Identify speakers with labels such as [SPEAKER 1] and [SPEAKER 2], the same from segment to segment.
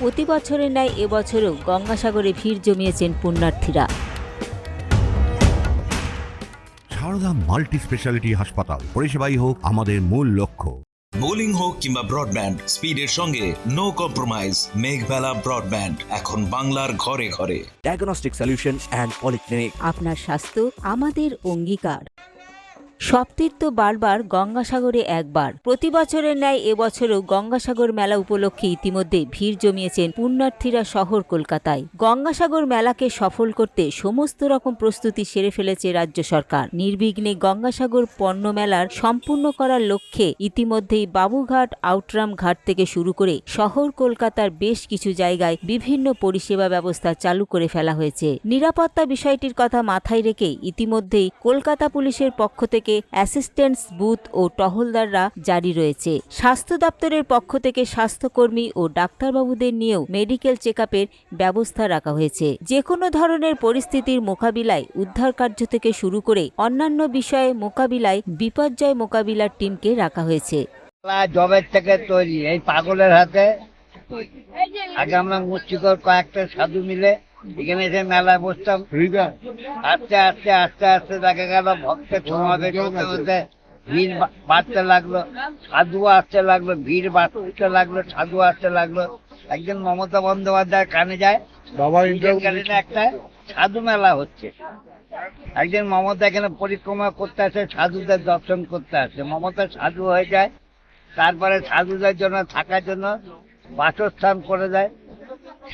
[SPEAKER 1] প্রতি বছরের ন্যায় এবছরও গঙ্গাসাগরে ভিড় জমিয়েছেন পুণ্যার্থীরা।
[SPEAKER 2] সারদা মাল্টি স্পেশালিটি হাসপাতাল পরিষেবাই হোক আমাদের মূল লক্ষ্য।
[SPEAKER 3] বোলিং হোক কিংবা ব্রডব্যান্ড স্পিডের সঙ্গে নো কম্প্রোমাইজ মেঘবেলা ব্রডব্যান্ড এখন বাংলার ঘরে ঘরে।
[SPEAKER 4] ডায়াগনস্টিক সলিউশন and polyclinic
[SPEAKER 1] আপনার স্বাস্থ্য আমাদের অঙ্গীকার। সপ্তীর্থ বারবার গঙ্গাসাগরে একবার। প্রতি বছরের ন্যায় এবছরও গঙ্গাসাগর মেলা উপলক্ষে ইতিমধ্যে ভিড় জমিয়েছেন পুণ্যার্থীরা শহর কলকাতায়। গঙ্গাসাগর মেলাকে সফল করতে সমস্ত রকম প্রস্তুতি সেরে ফেলেছে রাজ্য সরকার। নির্বিঘ্নে গঙ্গাসাগর পণ্য মেলার সম্পূর্ণ করার লক্ষ্যে ইতিমধ্যেই বাবুঘাট, আউটরাম ঘাট থেকে শুরু করে শহর কলকাতার বেশ কিছু জায়গায় বিভিন্ন পরিষেবা ব্যবস্থা চালু করে ফেলা হয়েছে। নিরাপত্তা বিষয়টির কথা মাথায় রেখে ইতিমধ্যেই কলকাতা পুলিশের পক্ষ থেকে অ্যাসিস্ট্যান্টস বুথ ও টহলদাররা জারি রয়েছে। স্বাস্থ্য দপ্তরের পক্ষ থেকে স্বাস্থ্যকর্মী ও ডাক্তারবাবুদের নিয়েও মেডিকেল চেক ব্যবস্থা রাখা হয়েছে। যে কোনো ধরনের পরিস্থিতির মোকাবিলায় উদ্ধার কার্য থেকে শুরু করে অন্যান্য বিষয়ে মোকাবিলায় বিপর্যয় মোকাবিলার টিমকে রাখা হয়েছে।
[SPEAKER 5] জবের থেকে তৈরি, এই পাগলের হাতে। আগে আমরা মুষ্টিকর কয়েকটা সাধু মিলে এখানে এসে মেলায় বসতাম আস্তে আস্তে আস্তে আস্তে দেখা গেল ভক্তের সমাবেশ হতে হতে ভিড় বাড়তে লাগল সাধু আসতে লাগল ভিড় বাড়তে লাগল সাধু আসতে লাগল। একজন মমতা বন্দ্যোপাধ্যায় কানে যায় বাবা একটা সাধু মেলা হচ্ছে। একজন মমতা এখানে পরিক্রমা করতে আসে সাধুদের দর্শন করতে আসে। মমতা সাধু হয়ে যায় তারপরে সাধুদের জন্য থাকার জন্য বাসস্থান করে দেয়।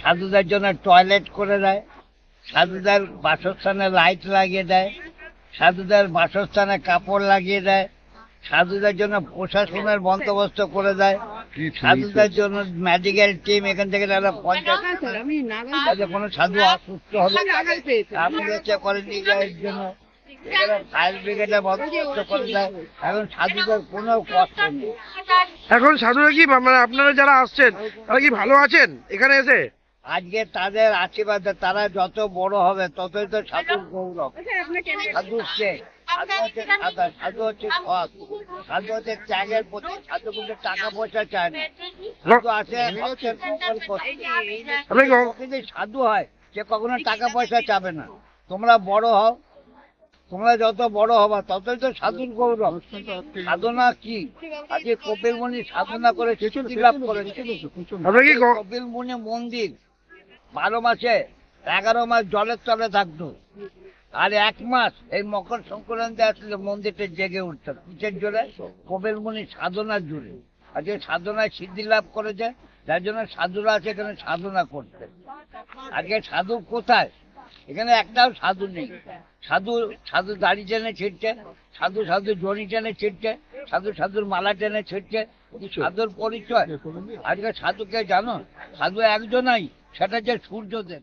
[SPEAKER 5] সাধুদের জন্য টয়লেট করে দেয় সাধুদের বাসস্থানে লাইট লাগিয়ে দেয় সাধুদের বাসস্থানে কাপড় লাগিয়ে দেয় সাধুদের জন্য প্রশাসনের বন্দোবস্ত করে দেয় সাধুদের জন্য মেডিকেল টিম এখান থেকে তারা পঞ্চাশ কোনো সাধু অসুস্থ হলে অ্যাম্বুলেন্সে করে নিয়ে যায় জন্য বন্দোবস্ত করে দেয়। এখন সাধুদের কোনো কষ্ট নেই।
[SPEAKER 6] এখন সাধুরা কি মানে আপনারা যারা আসছেন তারা কি ভালো আছেন এখানে এসে?
[SPEAKER 5] আজকে তাদের আশীর্বাদে তারা যত বড় হবে ততই তো সাধুর গৌরব। সাধু সাধু হচ্ছে সাদা সাধু হচ্ছে সৎ। সাধু হচ্ছে ত্যাগের প্রতি সাধু কিন্তু টাকা পয়সা চায় না। সাধু আছে যদি সাধু হয় সে কখনো টাকা পয়সা চাবে না। তোমরা বড় হও। তোমরা যত বড় হবা ততই তো সাধুর গৌরব। সাধনা কি? আজকে কপিল মুনি সাধনা করে লাভ করেছে। কপিল মুনি মন্দির বারো মাসে, এগারো মাস জলের তলে থাকতো। আর এক মাস এই মকর সংক্রান্তি আসলে মন্দিরটা জেগে উঠতো কিসের জোরে মুনি সাধনার জোরে। আজকে সাধনায় সিদ্ধি লাভ করেছে, যার জন্য সাধুরা আছে, এখানে সাধনা করতে। আজকে সাধু কোথায়? এখানে একটাও সাধু নেই। সাধু সাধু দাড়ি টেনে ছিটছে সাধু সাধু জড়ি টেনে ছিটছে সাধু, সাধুর মালা টেনে ছিটছে সাধুর পরিচয়। আজকে সাধুকে জানো, সাধু একজনই সেটা যে সূর্যদেব।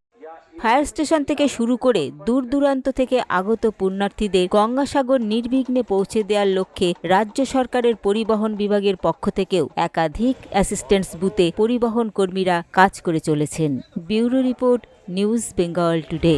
[SPEAKER 1] ফায়ার স্টেশন থেকে শুরু করে দূর দূরান্ত থেকে আগত পুণ্যার্থীদের গঙ্গাসাগর নির্বিঘ্নে পৌঁছে দেওয়ার লক্ষ্যে রাজ্য সরকারের পরিবহন বিভাগের পক্ষ থেকেও একাধিক অ্যাসিস্ট্যান্স বুথে পরিবহন কর্মীরা কাজ করে চলেছেন। Bureau report, news Bengal today.